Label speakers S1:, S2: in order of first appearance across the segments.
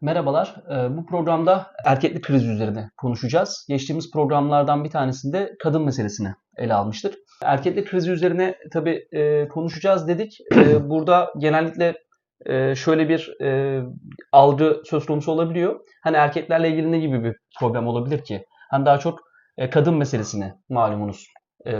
S1: Merhabalar. Ee, Bu programda erkeklik krizi üzerine konuşacağız. Geçtiğimiz programlardan bir tanesinde kadın meselesini ele almıştık. Erkeklik krizi üzerine tabii e, konuşacağız dedik. E, Burada genellikle e, şöyle bir e, algı söz konusu olabiliyor. Hani erkeklerle ilgili ne gibi bir problem olabilir ki? Hani daha çok kadın meselesini malumunuz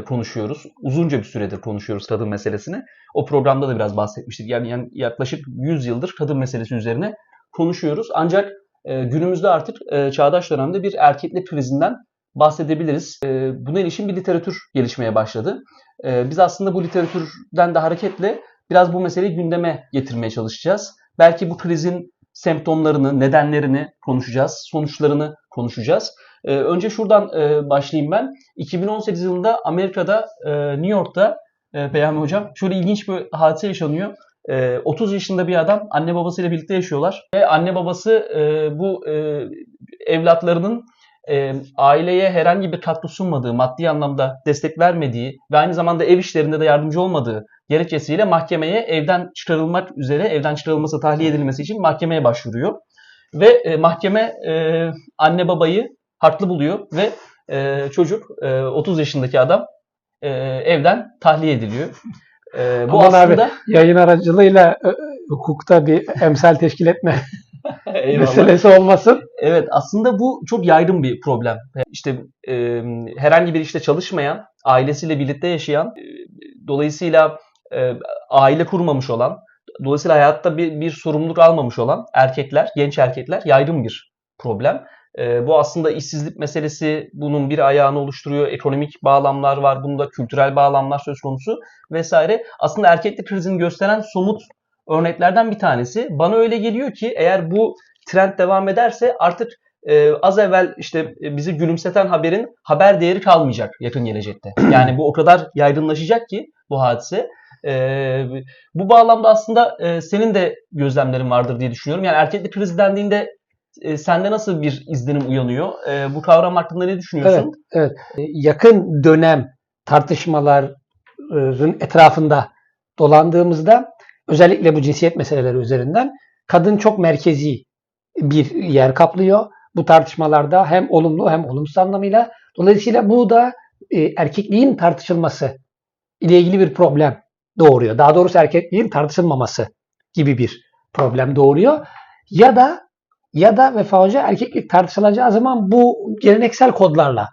S1: konuşuyoruz. Uzunca bir süredir konuşuyoruz kadın meselesini. O programda da biraz bahsetmiştik. Yani yaklaşık 100 yıldır kadın meselesi üzerine konuşuyoruz. Ancak e, günümüzde artık e, çağdaş dönemde bir erkeklik krizinden bahsedebiliriz. E, buna ilişkin bir literatür gelişmeye başladı. E, biz aslında bu literatürden de hareketle biraz bu meseleyi gündeme getirmeye çalışacağız. Belki bu krizin semptomlarını, nedenlerini konuşacağız, sonuçlarını konuşacağız. E, önce şuradan e, başlayayım ben. 2018 yılında Amerika'da, e, New York'ta e, Peyami Hocam şöyle ilginç bir hadise yaşanıyor. E, 30 yaşında bir adam anne babasıyla birlikte yaşıyorlar ve anne babası e, bu e, evlatlarının e, aileye herhangi bir katkı sunmadığı, maddi anlamda destek vermediği ve aynı zamanda ev işlerinde de yardımcı olmadığı gerekçesiyle mahkemeye evden çıkarılmak üzere, evden çıkarılması, tahliye edilmesi için mahkemeye başvuruyor. Ve mahkeme anne babayı haklı buluyor ve çocuk e, 30 yaşındaki adam evden tahliye ediliyor. E, bu
S2: Aman abi,
S1: aslında
S2: Yayın aracılığıyla e, hukukta bir emsal teşkil etme meselesi olmasın.
S1: Evet aslında bu çok yaygın bir problem. İşte e, herhangi bir işte çalışmayan, ailesiyle birlikte yaşayan, e, dolayısıyla e, aile kurmamış olan, dolayısıyla hayatta bir, bir sorumluluk almamış olan erkekler, genç erkekler yaygın bir problem. E, bu aslında işsizlik meselesi bunun bir ayağını oluşturuyor. Ekonomik bağlamlar var, bunda kültürel bağlamlar söz konusu vesaire. Aslında erkeklik krizini gösteren somut örneklerden bir tanesi. Bana öyle geliyor ki eğer bu trend devam ederse artık e, az evvel işte e, bizi gülümseten haberin haber değeri kalmayacak yakın gelecekte. Yani bu o kadar yaygınlaşacak ki bu hadise. E, bu bağlamda aslında e, senin de gözlemlerin vardır diye düşünüyorum. Yani erkeklik krizi dendiğinde e, sende nasıl bir izlenim uyanıyor? E, bu kavram hakkında ne düşünüyorsun?
S2: Evet. E, Yakın dönem tartışmaların etrafında dolandığımızda özellikle bu cinsiyet meseleleri üzerinden kadın çok merkezi bir yer kaplıyor. Bu tartışmalarda hem olumlu hem olumsuz anlamıyla. Dolayısıyla bu da e, erkekliğin tartışılması ile ilgili bir problem doğuruyor. Daha doğrusu erkekliğin tartışılmaması gibi bir problem doğuruyor. Ya da ya da Vefa Hoca erkeklik tartışılacağı zaman bu geleneksel kodlarla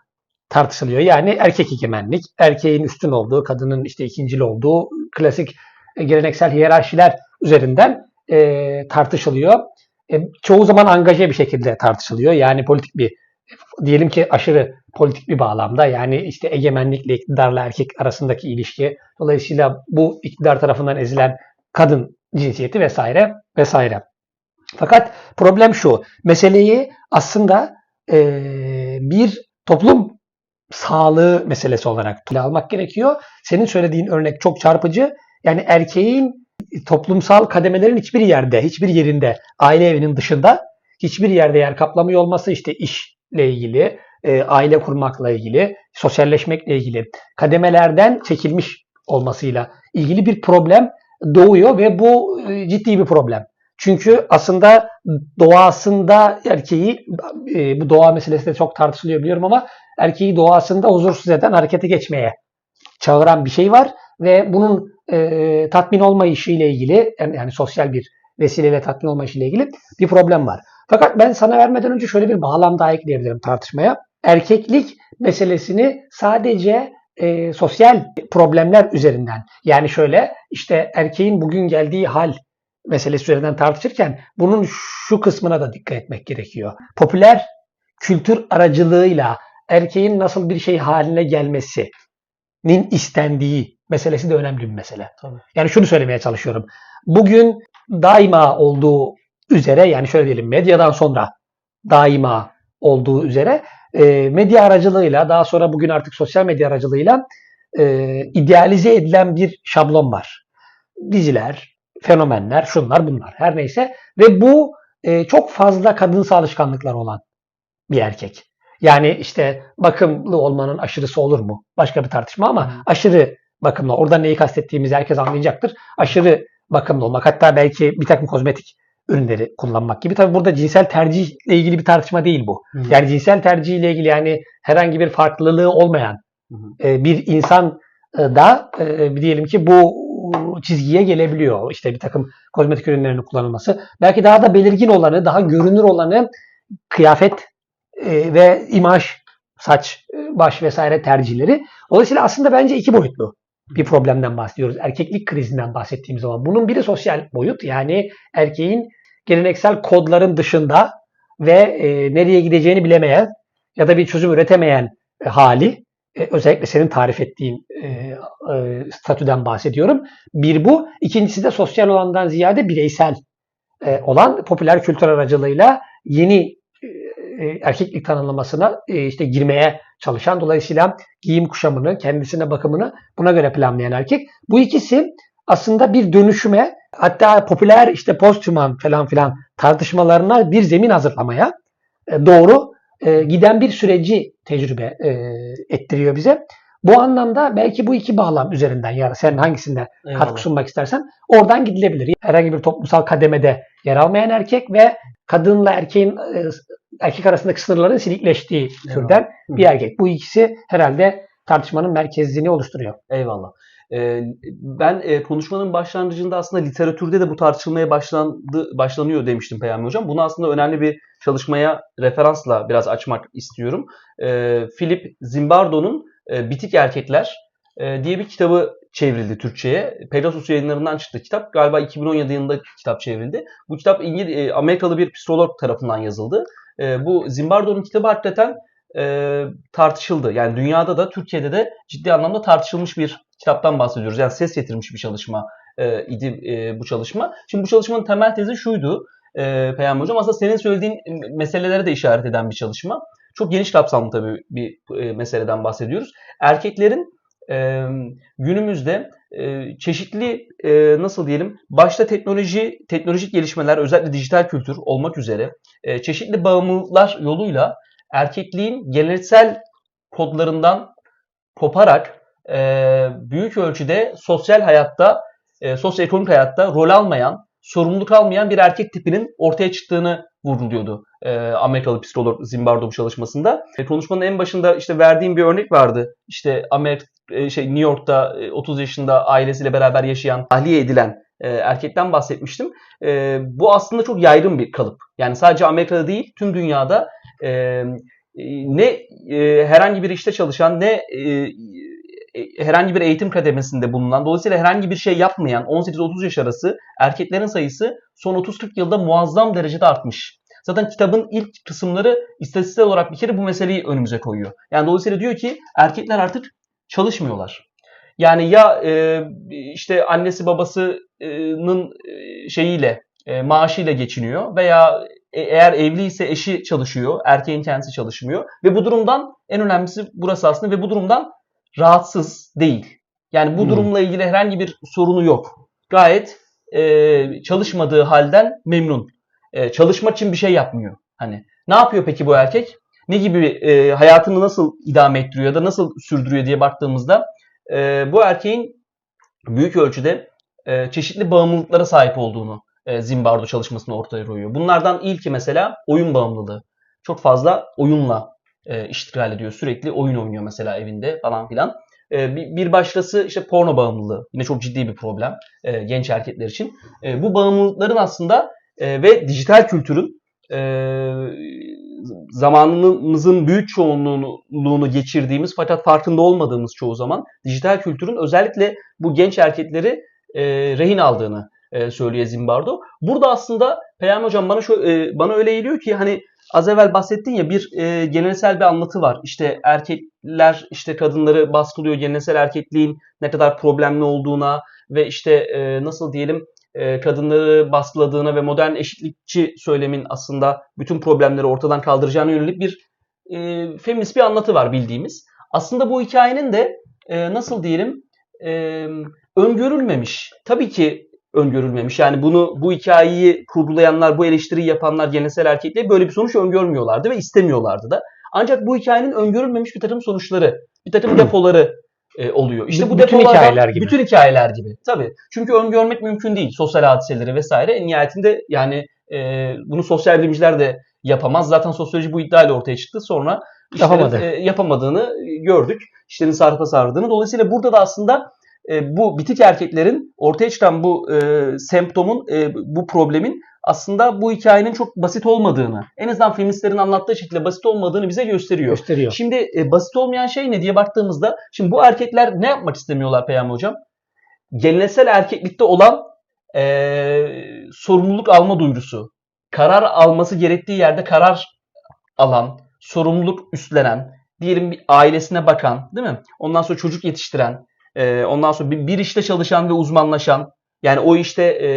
S2: tartışılıyor. Yani erkek egemenlik, erkeğin üstün olduğu, kadının işte ikincil olduğu klasik e, geleneksel hiyerarşiler üzerinden e, tartışılıyor. E, çoğu zaman angaje bir şekilde tartışılıyor. Yani politik bir diyelim ki aşırı politik bir bağlamda yani işte egemenlikle iktidarla erkek arasındaki ilişki dolayısıyla bu iktidar tarafından ezilen kadın cinsiyeti vesaire vesaire. Fakat problem şu meseleyi aslında e, bir toplum sağlığı meselesi olarak almak gerekiyor. Senin söylediğin örnek çok çarpıcı. Yani erkeğin toplumsal kademelerin hiçbir yerde, hiçbir yerinde, aile evinin dışında hiçbir yerde yer kaplamıyor olması işte işle ilgili, e, aile kurmakla ilgili, sosyalleşmekle ilgili kademelerden çekilmiş olmasıyla ilgili bir problem doğuyor ve bu e, ciddi bir problem. Çünkü aslında doğasında erkeği, e, bu doğa meselesi de çok tartışılıyor biliyorum ama erkeği doğasında huzursuz eden harekete geçmeye çağıran bir şey var ve bunun e, tatmin olmayışı ile ilgili yani, sosyal bir vesileyle tatmin olmayışı ile ilgili bir problem var. Fakat ben sana vermeden önce şöyle bir bağlam daha ekleyebilirim tartışmaya. Erkeklik meselesini sadece e, sosyal problemler üzerinden yani şöyle işte erkeğin bugün geldiği hal meselesi üzerinden tartışırken bunun şu kısmına da dikkat etmek gerekiyor. Popüler kültür aracılığıyla erkeğin nasıl bir şey haline gelmesinin istendiği meselesi de önemli bir mesele.
S1: Tabii.
S2: Yani şunu söylemeye çalışıyorum. Bugün daima olduğu üzere yani şöyle diyelim medyadan sonra daima olduğu üzere e, medya aracılığıyla daha sonra bugün artık sosyal medya aracılığıyla e, idealize edilen bir şablon var. Diziler, fenomenler, şunlar bunlar her neyse ve bu e, çok fazla kadınsı alışkanlıklar olan bir erkek. Yani işte bakımlı olmanın aşırısı olur mu? Başka bir tartışma ama aşırı bakımlı. Orada neyi kastettiğimizi herkes anlayacaktır. Aşırı bakımlı olmak. Hatta belki bir takım kozmetik ürünleri kullanmak gibi. Tabii burada cinsel tercihle ilgili bir tartışma değil bu.
S1: Hı.
S2: Yani cinsel tercihle ilgili yani herhangi bir farklılığı olmayan e, bir insan e, da e, diyelim ki bu çizgiye gelebiliyor. İşte bir takım kozmetik ürünlerinin kullanılması. Belki daha da belirgin olanı, daha görünür olanı kıyafet e, ve imaj, saç, e, baş vesaire tercihleri. Dolayısıyla aslında bence iki boyutlu bir problemden bahsediyoruz. Erkeklik krizinden bahsettiğimiz zaman. Bunun biri sosyal boyut. Yani erkeğin geleneksel kodların dışında ve e, nereye gideceğini bilemeyen ya da bir çözüm üretemeyen hali. E, özellikle senin tarif ettiğin e, e, statüden bahsediyorum. Bir bu. İkincisi de sosyal olandan ziyade bireysel e, olan popüler kültür aracılığıyla yeni e, e, erkeklik tanımlamasına e, işte girmeye çalışan dolayısıyla giyim kuşamını, kendisine bakımını buna göre planlayan erkek. Bu ikisi aslında bir dönüşüme hatta popüler işte posthuman falan filan tartışmalarına bir zemin hazırlamaya e, doğru e, giden bir süreci tecrübe e, ettiriyor bize. Bu anlamda belki bu iki bağlam üzerinden ya sen hangisinde
S1: Eyvallah.
S2: katkı sunmak istersen oradan gidilebilir. Herhangi bir toplumsal kademede yer almayan erkek ve kadınla erkeğin e, erkek arasındaki sınırların silikleştiği türden
S1: Hı.
S2: bir erkek. Bu ikisi herhalde tartışmanın merkezini oluşturuyor.
S1: Eyvallah. Ee, ben e, konuşmanın başlangıcında aslında literatürde de bu tartışılmaya başlandı, başlanıyor demiştim Peyami Hocam. Bunu aslında önemli bir çalışmaya referansla biraz açmak istiyorum. Ee, Philip Zimbardo'nun e, Bitik Erkekler e, diye bir kitabı çevrildi Türkçe'ye. Pegasus yayınlarından çıktı kitap. Galiba 2017 yılında kitap çevrildi. Bu kitap İngiliz, Amerikalı bir psikolog tarafından yazıldı. Bu Zimbardo'nun kitabı hakikaten tartışıldı. Yani dünyada da Türkiye'de de ciddi anlamda tartışılmış bir kitaptan bahsediyoruz. Yani ses getirmiş bir çalışma e, idi e, bu çalışma. Şimdi bu çalışmanın temel tezi şuydu e, Peyami Hocam. Aslında senin söylediğin meselelere de işaret eden bir çalışma. Çok geniş kapsamlı tabii bir e, meseleden bahsediyoruz. Erkeklerin e, günümüzde e, çeşitli e, nasıl diyelim başta teknoloji teknolojik gelişmeler özellikle dijital kültür olmak üzere e, çeşitli bağımlılıklar yoluyla erkekliğin geleneksel kodlarından koparak e, büyük ölçüde sosyal hayatta, e, sosyoekonomik hayatta rol almayan, sorumluluk almayan bir erkek tipinin ortaya çıktığını vurguluyordu e, Amerikalı psikolog Zimbardo bu çalışmasında. E, konuşmanın en başında işte verdiğim bir örnek vardı. İşte Amerika e, şey New York'ta e, 30 yaşında ailesiyle beraber yaşayan, tahliye edilen e, erkekten bahsetmiştim. E, bu aslında çok yaygın bir kalıp. Yani sadece Amerika'da değil, tüm dünyada e, e, ne e, herhangi bir işte çalışan ne e, herhangi bir eğitim kademesinde bulunan, dolayısıyla herhangi bir şey yapmayan 18-30 yaş arası erkeklerin sayısı son 30-40 yılda muazzam derecede artmış. Zaten kitabın ilk kısımları istatistiksel olarak bir kere bu meseleyi önümüze koyuyor. Yani dolayısıyla diyor ki erkekler artık çalışmıyorlar. Yani ya e, işte annesi babasının e, şeyiyle e, maaşıyla geçiniyor veya e- eğer evliyse eşi çalışıyor, erkeğin kendisi çalışmıyor ve bu durumdan en önemlisi burası aslında ve bu durumdan rahatsız değil. Yani bu
S2: Hmm.
S1: durumla ilgili herhangi bir sorunu yok. Gayet e, çalışmadığı halden memnun. E, çalışmak için bir şey yapmıyor. Hani ne yapıyor peki bu erkek? Ne gibi e, hayatını nasıl idame ettiriyor ya da nasıl sürdürüyor diye baktığımızda e, bu erkeğin büyük ölçüde e, çeşitli bağımlılıklara sahip olduğunu e, Zimbardo çalışmasında ortaya koyuyor. Bunlardan ilki mesela oyun bağımlılığı. Çok fazla oyunla e, iştigal ediyor. Sürekli oyun oynuyor mesela evinde falan filan. E, bir, başkası işte porno bağımlılığı. Yine çok ciddi bir problem e, genç erkekler için. E, bu bağımlılıkların aslında e, ve dijital kültürün e, zamanımızın büyük çoğunluğunu geçirdiğimiz fakat farkında olmadığımız çoğu zaman dijital kültürün özellikle bu genç erkekleri e, rehin aldığını e, söylüyor Zimbardo. Burada aslında Peyami Hocam bana şu, e, bana öyle geliyor ki hani az evvel bahsettin ya bir e, geleneksel bir anlatı var. İşte erkekler işte kadınları baskılıyor geleneksel erkekliğin ne kadar problemli olduğuna ve işte e, nasıl diyelim e, kadınları baskıladığına ve modern eşitlikçi söylemin aslında bütün problemleri ortadan kaldıracağına yönelik bir e, feminist bir anlatı var bildiğimiz. Aslında bu hikayenin de e, nasıl diyelim e, öngörülmemiş. Tabii ki öngörülmemiş. Yani bunu bu hikayeyi kurgulayanlar, bu eleştiriyi yapanlar geleneksel erkekliğe böyle bir sonuç öngörmüyorlardı ve istemiyorlardı da. Ancak bu hikayenin öngörülmemiş bir takım sonuçları, bir takım depoları e, oluyor. İşte bu
S2: Bütün hikayeler gibi.
S1: Bütün hikayeler gibi. Tabii. Çünkü öngörmek mümkün değil. Sosyal hadiseleri vesaire. En nihayetinde yani e, bunu sosyal bilimciler de yapamaz. Zaten sosyoloji bu iddiayla ortaya çıktı. Sonra
S2: Yapamadı.
S1: e, yapamadığını gördük. İşlerin sarpa sardığını. Dolayısıyla burada da aslında e, bu bitik erkeklerin ortaya çıkan bu e, semptomun, e, bu problemin aslında bu hikayenin çok basit olmadığını, en azından feministlerin anlattığı şekilde basit olmadığını bize gösteriyor.
S2: gösteriyor.
S1: Şimdi e, basit olmayan şey ne diye baktığımızda, şimdi bu erkekler ne yapmak istemiyorlar Peyami Hocam? Geleneksel erkeklikte olan e, sorumluluk alma duygusu, karar alması gerektiği yerde karar alan, sorumluluk üstlenen, diyelim bir ailesine bakan, değil mi? Ondan sonra çocuk yetiştiren, e, ondan sonra bir, bir işte çalışan ve uzmanlaşan, yani o işte e,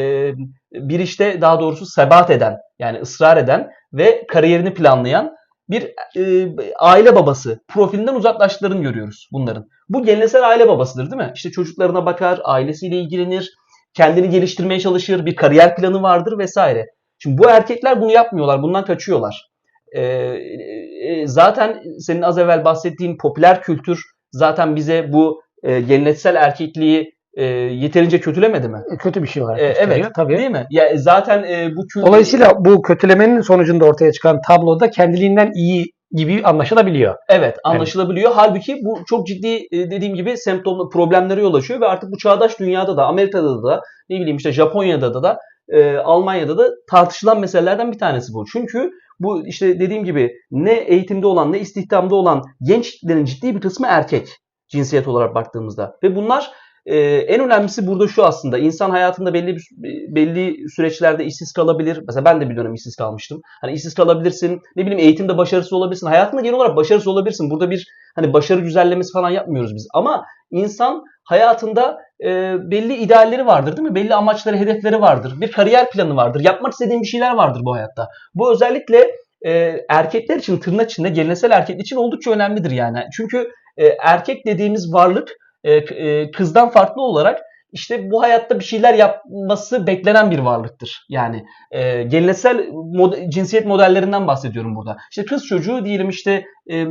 S1: bir işte daha doğrusu sebat eden, yani ısrar eden ve kariyerini planlayan bir e, aile babası profilinden uzaklaştıklarını görüyoruz bunların. Bu geleneksel aile babasıdır değil mi? İşte çocuklarına bakar, ailesiyle ilgilenir, kendini geliştirmeye çalışır, bir kariyer planı vardır vesaire. Şimdi bu erkekler bunu yapmıyorlar, bundan kaçıyorlar. Ee, e, zaten senin az evvel bahsettiğin popüler kültür zaten bize bu e, geleneksel erkekliği e, yeterince kötülemedi mi?
S2: Kötü bir şey olarak
S1: E,
S2: gösteriyor.
S1: evet,
S2: tabii.
S1: değil mi? Ya zaten e, bu kültür
S2: Dolayısıyla bu kötülemenin sonucunda ortaya çıkan tabloda kendiliğinden iyi gibi anlaşılabiliyor.
S1: Evet anlaşılabiliyor. Halbuki bu çok ciddi e, dediğim gibi semptomlu problemlere yol açıyor ve artık bu çağdaş dünyada da Amerika'da da ne bileyim işte Japonya'da da da e, Almanya'da da tartışılan meselelerden bir tanesi bu. Çünkü bu işte dediğim gibi ne eğitimde olan ne istihdamda olan gençlerin ciddi bir kısmı erkek cinsiyet olarak baktığımızda ve bunlar e, en önemlisi burada şu aslında insan hayatında belli bir, belli süreçlerde işsiz kalabilir. Mesela ben de bir dönem işsiz kalmıştım. Hani işsiz kalabilirsin. Ne bileyim eğitimde başarısız olabilirsin. Hayatında genel olarak başarısız olabilirsin. Burada bir hani başarı güzellemesi falan yapmıyoruz biz. Ama insan hayatında e, belli idealleri vardır değil mi? Belli amaçları, hedefleri vardır. Bir kariyer planı vardır. Yapmak istediğin bir şeyler vardır bu hayatta. Bu özellikle e, erkekler için tırnak içinde geleneksel erkekler için oldukça önemlidir yani. Çünkü e, erkek dediğimiz varlık e, e, kızdan farklı olarak işte bu hayatta bir şeyler yapması beklenen bir varlıktır. Yani e, geleneksel mod- cinsiyet modellerinden bahsediyorum burada. İşte kız çocuğu diyelim işte e, e,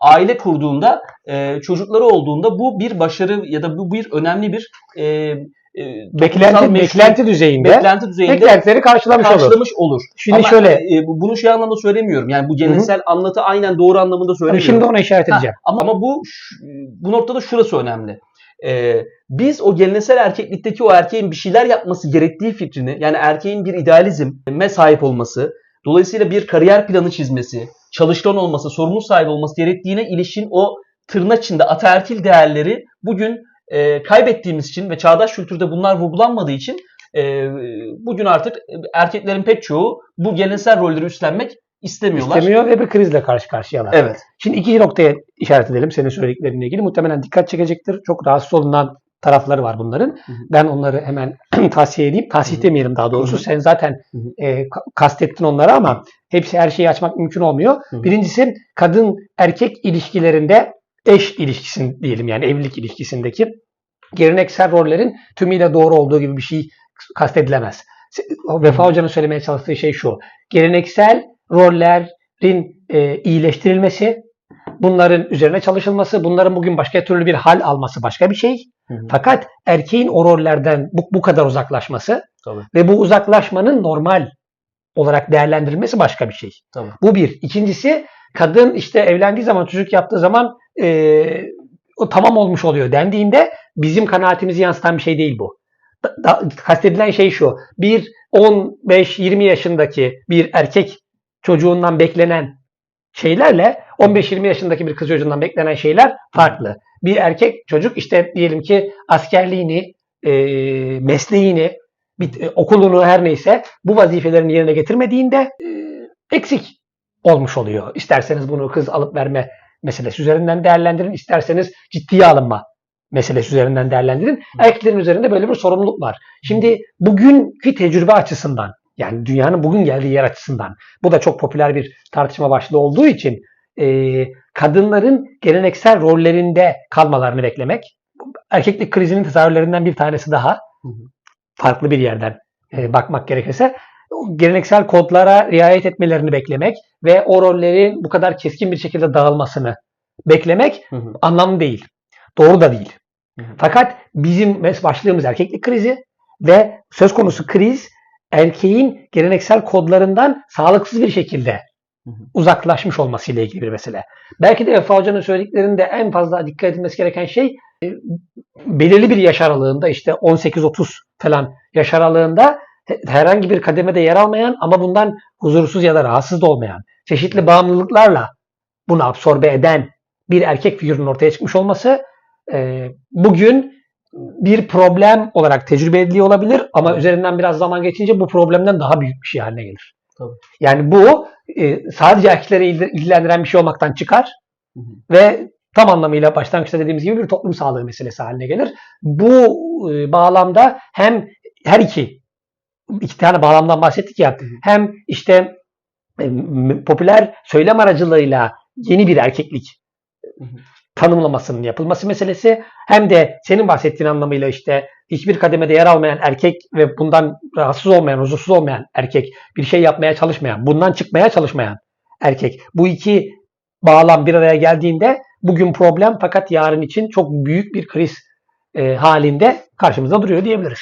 S1: aile kurduğunda e, çocukları olduğunda bu bir başarı ya da bu bir önemli bir e, e,
S2: Beklenti,
S1: meşru-
S2: beklenti düzeyinde
S1: beklenti düzeyinde
S2: beklentileri karşılamış olur.
S1: karşılamış olur.
S2: Şimdi
S1: Ama,
S2: şöyle,
S1: e, bu- bunu şey anlamda söylemiyorum. Yani bu geleneksel anlatı aynen doğru anlamında söylemiyorum.
S2: şimdi ona işaret
S1: Ha,
S2: edeceğim.
S1: ama, ama bu bu noktada şurası önemli. Ee, biz o geleneksel erkeklikteki o erkeğin bir şeyler yapması gerektiği fikrini yani erkeğin bir idealizme sahip olması, dolayısıyla bir kariyer planı çizmesi, çalışkan olması, sorumluluk sahibi olması gerektiğine ilişkin o tırnak içinde ataerkil değerleri bugün e, kaybettiğimiz için ve çağdaş kültürde bunlar vurgulanmadığı için e, bugün artık erkeklerin pek çoğu bu geleneksel rolleri üstlenmek istemiyorlar.
S2: İstemiyor ve bir krizle karşı karşıyalar.
S1: Evet.
S2: Şimdi iki noktaya işaret edelim senin söylediklerinle ilgili. Muhtemelen dikkat çekecektir. Çok rahatsız olunan tarafları var bunların.
S1: hı.
S2: Ben onları hemen tavsiye edeyim. Tavsiye
S1: Hı hı.
S2: demeyelim daha doğrusu.
S1: Hı hı.
S2: Sen zaten
S1: Hı hı.
S2: e, ka- kastettin onları ama hepsi her şeyi açmak mümkün olmuyor.
S1: Hı hı.
S2: Birincisi kadın erkek ilişkilerinde eş ilişkisin diyelim yani evlilik ilişkisindeki geleneksel rollerin tümüyle doğru olduğu gibi bir şey kastedilemez. Vefa Hoca'nın söylemeye çalıştığı şey şu. Geleneksel rollerin e, iyileştirilmesi, bunların üzerine çalışılması, bunların bugün başka türlü bir hal alması başka bir şey.
S1: Hı hı.
S2: Fakat erkeğin o rollerden bu, bu kadar uzaklaşması
S1: Tabii.
S2: ve bu uzaklaşmanın normal olarak değerlendirilmesi başka bir şey.
S1: Tabii.
S2: Bu bir. İkincisi kadın işte evlendiği zaman çocuk yaptığı zaman e, o tamam olmuş oluyor dendiğinde bizim kanaatimizi yansıtan bir şey değil bu. Da, da- kastedilen şey şu. Bir 15-20 yaşındaki bir erkek çocuğundan beklenen şeylerle 15-20 yaşındaki bir kız çocuğundan beklenen şeyler farklı. Bir erkek çocuk işte diyelim ki askerliğini, e, mesleğini, bir, e, okulunu her neyse bu vazifelerini yerine getirmediğinde e, eksik olmuş oluyor. İsterseniz bunu kız alıp verme meselesi üzerinden değerlendirin, isterseniz ciddiye alınma meselesi üzerinden değerlendirin. Erkeklerin üzerinde böyle bir sorumluluk var. Şimdi bugünkü tecrübe açısından yani dünyanın bugün geldiği yer açısından bu da çok popüler bir tartışma başlığı olduğu için e, kadınların geleneksel rollerinde kalmalarını beklemek erkeklik krizinin tezahürlerinden bir tanesi daha farklı bir yerden e, bakmak gerekirse geleneksel kodlara riayet etmelerini beklemek ve o rollerin bu kadar keskin bir şekilde dağılmasını beklemek
S1: Hı hı.
S2: anlamlı değil. Doğru da değil.
S1: Hı hı.
S2: Fakat bizim başlığımız erkeklik krizi ve söz konusu kriz erkeğin geleneksel kodlarından sağlıksız bir şekilde
S1: Hı hı.
S2: uzaklaşmış olmasıyla ilgili bir mesele. Belki de Vefa Hoca'nın söylediklerinde en fazla dikkat edilmesi gereken şey e, belirli bir yaş aralığında işte 18-30 falan yaş aralığında herhangi bir kademede yer almayan ama bundan huzursuz ya da rahatsız da olmayan, çeşitli bağımlılıklarla bunu absorbe eden bir erkek figürünün ortaya çıkmış olması e, bugün bir problem olarak tecrübe ediliyor olabilir ama üzerinden biraz zaman geçince bu problemden daha büyük bir şey haline gelir.
S1: Tabii.
S2: Yani bu e, sadece erkekleri ilgi- ilgilendiren bir şey olmaktan çıkar
S1: Hı hı.
S2: ve tam anlamıyla başlangıçta dediğimiz gibi bir toplum sağlığı meselesi haline gelir. Bu e, bağlamda hem her iki iki tane bağlamdan bahsettik ya hem işte e, popüler söylem aracılığıyla yeni bir erkeklik
S1: hı.
S2: tanımlamasının yapılması meselesi hem de senin bahsettiğin anlamıyla işte hiçbir kademede yer almayan erkek ve bundan rahatsız olmayan, huzursuz olmayan erkek, bir şey yapmaya çalışmayan, bundan çıkmaya çalışmayan erkek. Bu iki bağlam bir araya geldiğinde bugün problem fakat yarın için çok büyük bir kriz e, halinde karşımızda duruyor diyebiliriz.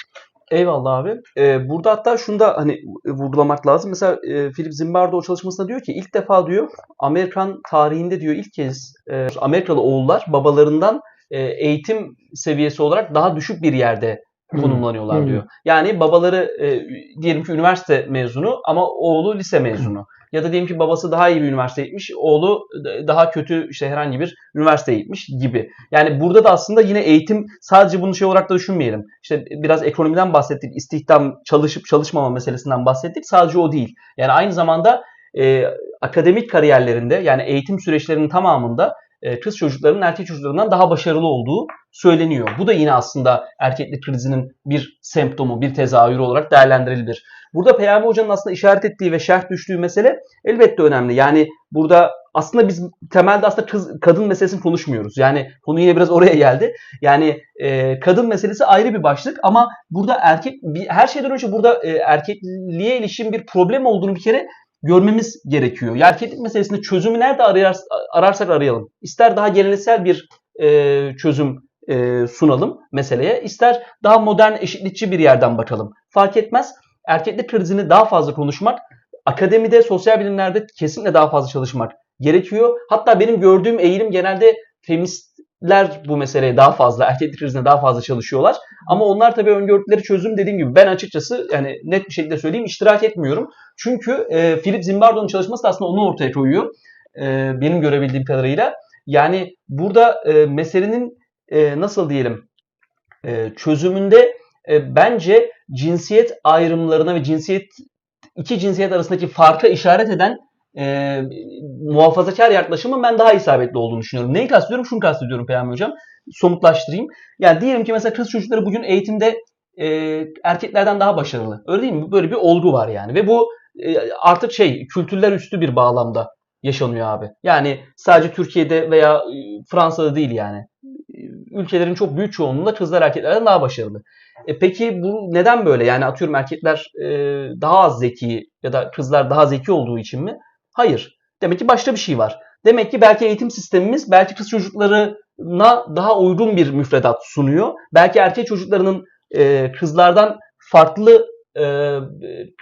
S1: Eyvallah abi. Ee, burada hatta şunu da hani vurgulamak lazım. Mesela e, Philip Zimbardo o çalışmasında diyor ki ilk defa diyor Amerikan tarihinde diyor ilk kez e, Amerikalı oğullar babalarından e, eğitim seviyesi olarak daha düşük bir yerde konumlanıyorlar
S2: Hmm.
S1: diyor. Yani babaları e, diyelim ki üniversite mezunu ama oğlu lise mezunu. Ya da diyelim ki babası daha iyi bir üniversite gitmiş, oğlu daha kötü işte herhangi bir üniversiteye gitmiş gibi. Yani burada da aslında yine eğitim sadece bunu şey olarak da düşünmeyelim. İşte biraz ekonomiden bahsettik, istihdam, çalışıp çalışmama meselesinden bahsettik. Sadece o değil. Yani aynı zamanda e, akademik kariyerlerinde yani eğitim süreçlerinin tamamında kız çocuklarının erkek çocuklarından daha başarılı olduğu söyleniyor. Bu da yine aslında erkeklik krizinin bir semptomu, bir tezahürü olarak değerlendirilebilir. Burada Peyami Hoca'nın aslında işaret ettiği ve şerh düştüğü mesele elbette önemli. Yani burada aslında biz temelde aslında kız kadın meselesini konuşmuyoruz. Yani konu yine biraz oraya geldi. Yani e, kadın meselesi ayrı bir başlık ama burada erkek bir, her şeyden önce burada e, erkekliğe ilişkin bir problem olduğunu bir kere görmemiz gerekiyor. Ya erkeklik meselesinde çözümü nerede arayar, ararsak arayalım. İster daha geleneksel bir e, çözüm e, sunalım meseleye, ister daha modern eşitlikçi bir yerden bakalım. Fark etmez. Erkeklik krizini daha fazla konuşmak, akademide, sosyal bilimlerde kesinlikle daha fazla çalışmak gerekiyor. Hatta benim gördüğüm eğilim genelde feministler bu meseleye daha fazla, erkeklik krizine daha fazla çalışıyorlar. Ama onlar tabii öngördükleri çözüm dediğim gibi ben açıkçası yani net bir şekilde söyleyeyim iştirak etmiyorum. Çünkü e, Philip Zimbardo'nun çalışması da aslında onu ortaya koyuyor. E, benim görebildiğim kadarıyla. Yani burada e, meselenin e, nasıl diyelim e, çözümünde e, bence cinsiyet ayrımlarına ve cinsiyet iki cinsiyet arasındaki farka işaret eden e, muhafazakar yaklaşımın ben daha isabetli olduğunu düşünüyorum. Neyi kastediyorum? Şunu kastediyorum Peyami Hocam. Somutlaştırayım. Yani diyelim ki mesela kız çocukları bugün eğitimde e, erkeklerden daha başarılı. Öyle değil mi? Böyle bir olgu var yani. Ve bu e, artık şey kültürler üstü bir bağlamda yaşanıyor abi. Yani sadece Türkiye'de veya e, Fransa'da değil yani. E, Ülkelerin çok büyük çoğunluğunda kızlar erkeklerden daha başarılı. E peki bu neden böyle? Yani atıyorum erkekler e, daha az zeki ya da kızlar daha zeki olduğu için mi? Hayır. Demek ki başka bir şey var. Demek ki belki eğitim sistemimiz belki kız çocuklarına daha uygun bir müfredat sunuyor. Belki erkek çocuklarının e, kızlardan farklı e,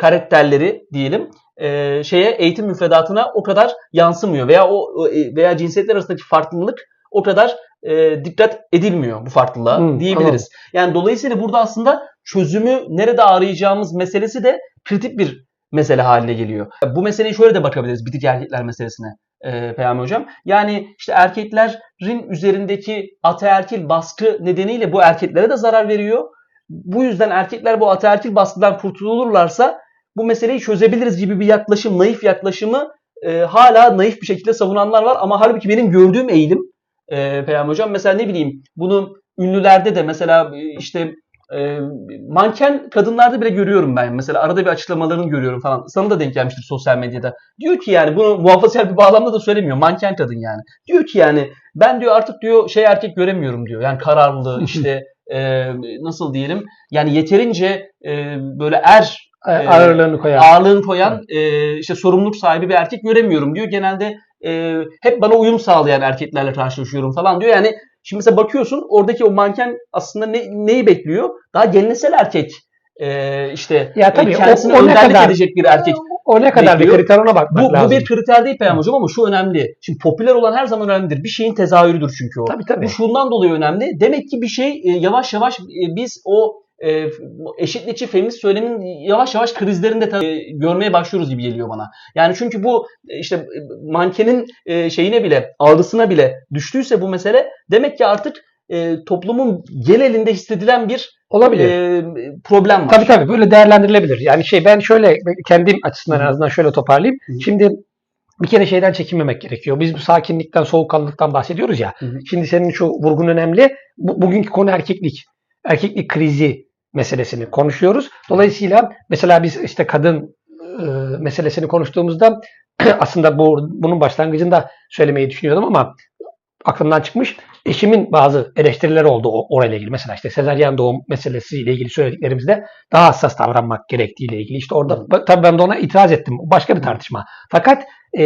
S1: karakterleri diyelim e, şeye eğitim müfredatına o kadar yansımıyor veya o o- veya cinsiyetler arasındaki farklılık o kadar e, dikkat edilmiyor bu farklılığa
S2: Hmm,
S1: diyebiliriz. Yani dolayısıyla burada aslında çözümü nerede arayacağımız meselesi de kritik bir mesele haline geliyor. Bu meseleyi şöyle de bakabiliriz bitik erkekler meselesine e, Peyami Hocam. Yani işte erkeklerin üzerindeki ataerkil baskı nedeniyle bu erkeklere de zarar veriyor. Bu yüzden erkekler bu ataerkil baskıdan kurtulurlarsa bu meseleyi çözebiliriz gibi bir yaklaşım, naif yaklaşımı e, hala naif bir şekilde savunanlar var. Ama halbuki benim gördüğüm eğilim e, Peyami Hocam mesela ne bileyim bunu ünlülerde de mesela e, işte e, manken kadınlarda bile görüyorum ben. Mesela arada bir açıklamalarını görüyorum falan. Sana da denk gelmiştir sosyal medyada. Diyor ki yani bunu muhafazakar bir bağlamda da söylemiyor. Manken kadın yani. Diyor ki yani ben diyor artık diyor şey erkek göremiyorum diyor. Yani kararlı işte e, nasıl diyelim yani yeterince e, böyle er
S2: E, ağırlığını koyar.
S1: ağırlığını koyan e, işte sorumluluk sahibi bir erkek göremiyorum diyor. Genelde e, hep bana uyum sağlayan erkeklerle karşılaşıyorum falan diyor. Yani şimdi mesela bakıyorsun oradaki o manken aslında ne, neyi bekliyor? Daha geleneksel erkek e, işte
S2: Ya
S1: e,
S2: tabii, o-
S1: kendisini
S2: o ne
S1: önderlik
S2: kadar-
S1: edecek bir erkek.
S2: O ne kadar bir
S1: Bekliyor.
S2: kriter ona bakmak
S1: Bu, bu
S2: lazım.
S1: bir kriter değil Peyam Hocam ama şu önemli. Şimdi popüler olan her zaman önemlidir. Bir şeyin tezahürüdür çünkü o.
S2: Tabii tabii.
S1: Bu şundan dolayı önemli. Demek ki bir şey e, yavaş yavaş e, biz o e, eşitlikçi feminist söylemin yavaş yavaş krizlerini de tabii görmeye başlıyoruz gibi geliyor bana. Yani çünkü bu e, işte e, mankenin e, şeyine bile algısına bile düştüyse bu mesele demek ki artık e, toplumun genelinde hissedilen bir
S2: Olabilir.
S1: e, problem var.
S2: Tabii tabii böyle değerlendirilebilir. Yani şey ben şöyle kendim açısından en azından şöyle toparlayayım.
S1: Hı.
S2: Şimdi bir kere şeyden çekinmemek gerekiyor. Biz bu sakinlikten, soğukkanlılıktan bahsediyoruz ya.
S1: Hı hı.
S2: Şimdi senin şu vurgun önemli. Bu, bugünkü konu erkeklik. Erkeklik krizi meselesini konuşuyoruz. Dolayısıyla mesela biz işte kadın e, meselesini konuştuğumuzda aslında bu bunun başlangıcında söylemeyi düşünüyordum ama aklımdan çıkmış. Eşimin bazı eleştirileri oldu o, orayla ilgili. Mesela işte sezaryen doğum meselesiyle ilgili söylediklerimizde daha hassas davranmak gerektiğiyle ilgili. İşte orada tabii ben de ona itiraz ettim. Başka bir tartışma. Fakat e,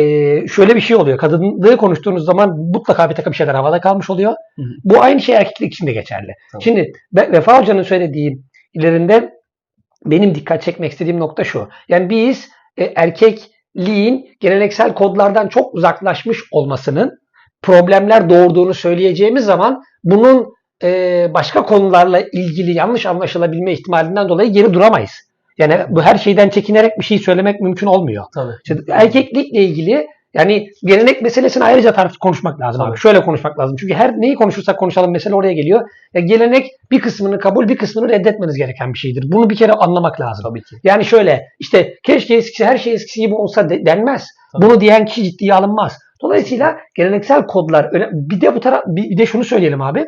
S2: şöyle bir şey oluyor. Kadınlığı konuştuğunuz zaman mutlaka bir takım şeyler havada kalmış oluyor.
S1: Hı hı.
S2: Bu aynı şey erkeklik için de geçerli.
S1: Tamam.
S2: Şimdi Vefa Hoca'nın söylediği ilerinde benim dikkat çekmek istediğim nokta şu. Yani biz e, erkekliğin geleneksel kodlardan çok uzaklaşmış olmasının problemler doğurduğunu söyleyeceğimiz zaman bunun e, başka konularla ilgili yanlış anlaşılabilme ihtimalinden dolayı geri duramayız. Yani bu her şeyden çekinerek bir şey söylemek mümkün olmuyor.
S1: Tabii.
S2: Şimdi erkeklikle ilgili yani gelenek meselesini ayrıca tartışıp konuşmak lazım
S1: Tabii.
S2: abi. Şöyle konuşmak lazım. Çünkü her neyi konuşursak konuşalım mesele oraya geliyor. Ya gelenek bir kısmını kabul, bir kısmını reddetmeniz gereken bir şeydir. Bunu bir kere anlamak lazım.
S1: Tabii ki.
S2: Yani şöyle işte keşke eskisi her şey eskisi gibi olsa de- denmez.
S1: Tabii.
S2: Bunu diyen kişi ciddiye alınmaz. Dolayısıyla geleneksel kodlar bir de bu taraf bir, de şunu söyleyelim abi.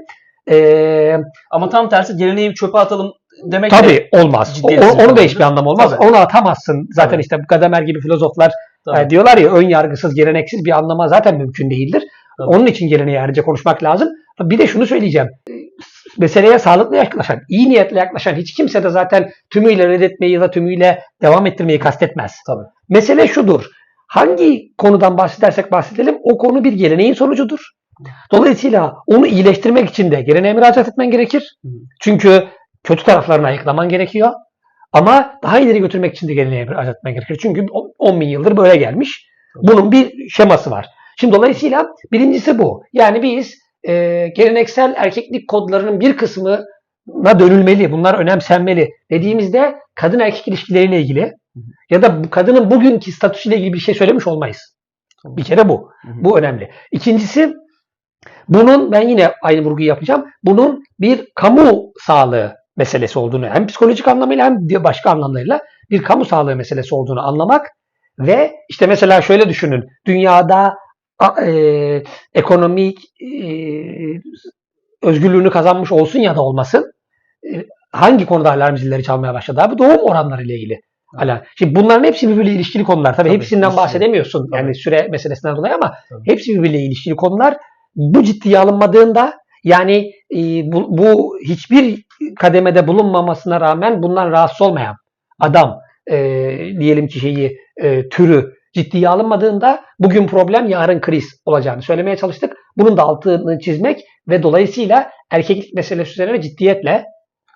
S2: Ee,
S1: Ama tam tersi geleneği çöpe atalım demek de-
S2: tabii olmaz. O, onu da hiçbir anlamı olmaz.
S1: Tabii.
S2: Onu atamazsın. Zaten
S1: Tabii.
S2: işte Gadamer gibi filozoflar
S1: Tabii.
S2: e, diyorlar ya ön yargısız, geleneksiz bir anlama zaten mümkün değildir.
S1: Tabii.
S2: Onun için geleneğe ayrıca konuşmak lazım. Bir de şunu söyleyeceğim. Meseleye sağlıklı yaklaşan, iyi niyetle yaklaşan hiç kimse de zaten tümüyle reddetmeyi ya da tümüyle devam ettirmeyi kastetmez.
S1: Tabii.
S2: Mesele şudur. Hangi konudan bahsedersek bahsedelim o konu bir geleneğin sonucudur. Dolayısıyla onu iyileştirmek için de geleneğe müracaat etmen gerekir. Çünkü kötü taraflarını ayıklaman gerekiyor. Ama daha ileri götürmek için de geleneğe müracaat etmen gerekir. Çünkü 10 bin yıldır böyle gelmiş. Bunun bir şeması var. Şimdi dolayısıyla birincisi bu. Yani biz e, geleneksel erkeklik kodlarının bir kısmına dönülmeli. Bunlar önemsenmeli. Dediğimizde kadın erkek ilişkileriyle ilgili ya da bu kadının bugünkü statüsüyle ilgili bir şey söylemiş olmayız. Bir kere bu. Bu önemli. İkincisi bunun ben yine aynı vurguyu yapacağım. Bunun bir kamu sağlığı meselesi olduğunu hem psikolojik anlamıyla hem de başka anlamlarıyla bir kamu sağlığı meselesi olduğunu anlamak ve işte mesela şöyle düşünün. Dünyada e, ekonomik e, özgürlüğünü kazanmış olsun ya da olmasın e, hangi konuda alarm zilleri çalmaya başladı abi? Doğum oranları ile ilgili. Alarm. Şimdi bunların hepsi birbiriyle ilişkili konular. Tabii,
S1: Tabii,
S2: hepsinden
S1: ilişkili.
S2: bahsedemiyorsun.
S1: Tabii.
S2: Yani süre meselesinden dolayı ama
S1: Tabii.
S2: hepsi birbiriyle ilişkili konular. Bu ciddiye alınmadığında yani e, bu, bu hiçbir kademede bulunmamasına rağmen bundan rahatsız olmayan adam e, diyelim ki şeyi e, türü ciddiye alınmadığında bugün problem yarın kriz olacağını söylemeye çalıştık. Bunun da altını çizmek ve dolayısıyla erkeklik meselesi üzerine ciddiyetle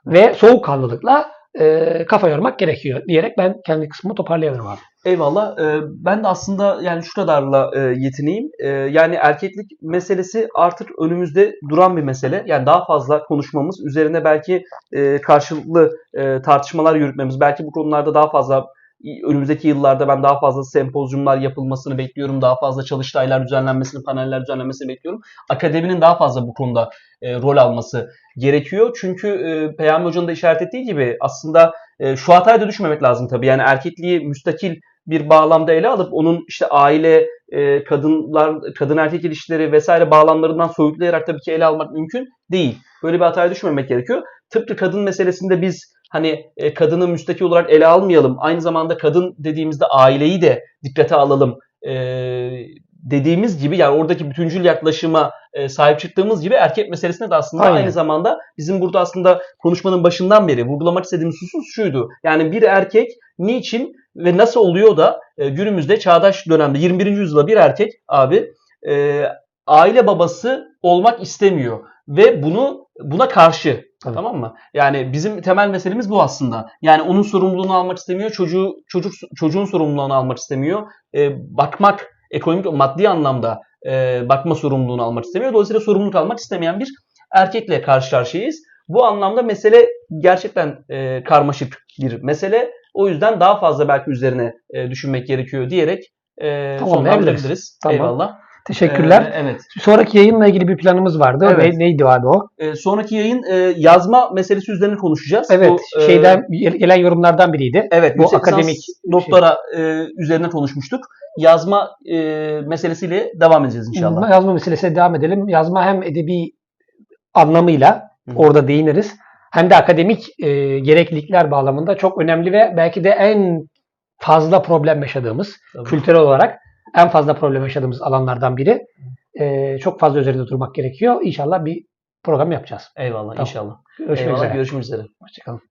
S2: ve soğukkanlılıkla e, kafa yormak gerekiyor diyerek ben kendi kısmımı toparlayabilirim abi.
S1: Eyvallah. Ee, ben de aslında yani şu kadarla e, yetineyim. Ee, yani erkeklik meselesi artık önümüzde duran bir mesele. Yani daha fazla konuşmamız, üzerine belki e, karşılıklı e, tartışmalar yürütmemiz, belki bu konularda daha fazla önümüzdeki yıllarda ben daha fazla sempozyumlar yapılmasını bekliyorum. Daha fazla çalıştaylar düzenlenmesini, paneller düzenlenmesini bekliyorum. Akademinin daha fazla bu konuda e, rol alması gerekiyor. Çünkü e, Peyami Hoca'nın da işaret ettiği gibi aslında e, şu hataya da düşmemek lazım tabii. Yani erkekliği müstakil bir bağlamda ele alıp onun işte aile, e, kadınlar, kadın erkek ilişkileri vesaire bağlamlarından soyutlayarak tabii ki ele almak mümkün değil. Böyle bir hataya düşmemek gerekiyor. Tıpkı kadın meselesinde biz hani e, kadını müstakil olarak ele almayalım. Aynı zamanda kadın dediğimizde aileyi de dikkate alalım. E, dediğimiz gibi yani oradaki bütüncül yaklaşıma e, sahip çıktığımız gibi erkek meselesinde de aslında
S2: Aynen.
S1: aynı zamanda bizim burada aslında konuşmanın başından beri vurgulamak istediğimiz husus şuydu. Yani bir erkek niçin ve nasıl oluyor da e, günümüzde çağdaş dönemde 21. yüzyılda bir erkek abi e, aile babası olmak istemiyor ve bunu buna karşı
S2: Tabii.
S1: Tamam mı? Yani bizim temel meselemiz bu aslında. Yani onun sorumluluğunu almak istemiyor. Çocuğu çocuk çocuğun sorumluluğunu almak istemiyor. Ee, bakmak ekonomik maddi anlamda e, bakma sorumluluğunu almak istemiyor. Dolayısıyla sorumluluk almak istemeyen bir erkekle karşı karşıyayız. Bu anlamda mesele gerçekten e, karmaşık bir mesele. O yüzden daha fazla belki üzerine e, düşünmek gerekiyor diyerek e,
S2: Tamamlayabiliriz.
S1: sonlandırabiliriz.
S2: Tamam.
S1: Eyvallah.
S2: Teşekkürler.
S1: Ee, evet.
S2: Sonraki yayınla ilgili bir planımız vardı.
S1: Evet.
S2: Ne- neydi abi o?
S1: Ee, sonraki yayın e, yazma meselesi üzerine konuşacağız.
S2: Evet.
S1: Bu, e,
S2: şeyden gelen yorumlardan biriydi.
S1: evet
S2: bu akademik şey.
S1: doktora e, üzerine konuşmuştuk. Yazma e, meselesiyle devam edeceğiz inşallah.
S2: Yazma meselesine devam edelim. Yazma hem edebi anlamıyla
S1: Hı.
S2: orada değiniriz. Hem de akademik e, gereklilikler bağlamında çok önemli ve belki de en fazla problem yaşadığımız,
S1: Tabii.
S2: kültürel olarak en fazla problem yaşadığımız alanlardan biri. E, çok fazla üzerinde durmak gerekiyor. İnşallah bir program yapacağız.
S1: Eyvallah
S2: Tamam.
S1: inşallah.
S2: Görüşmek
S1: Eyvallah
S2: üzere.
S1: görüşmek üzere.
S2: Hoşçakalın.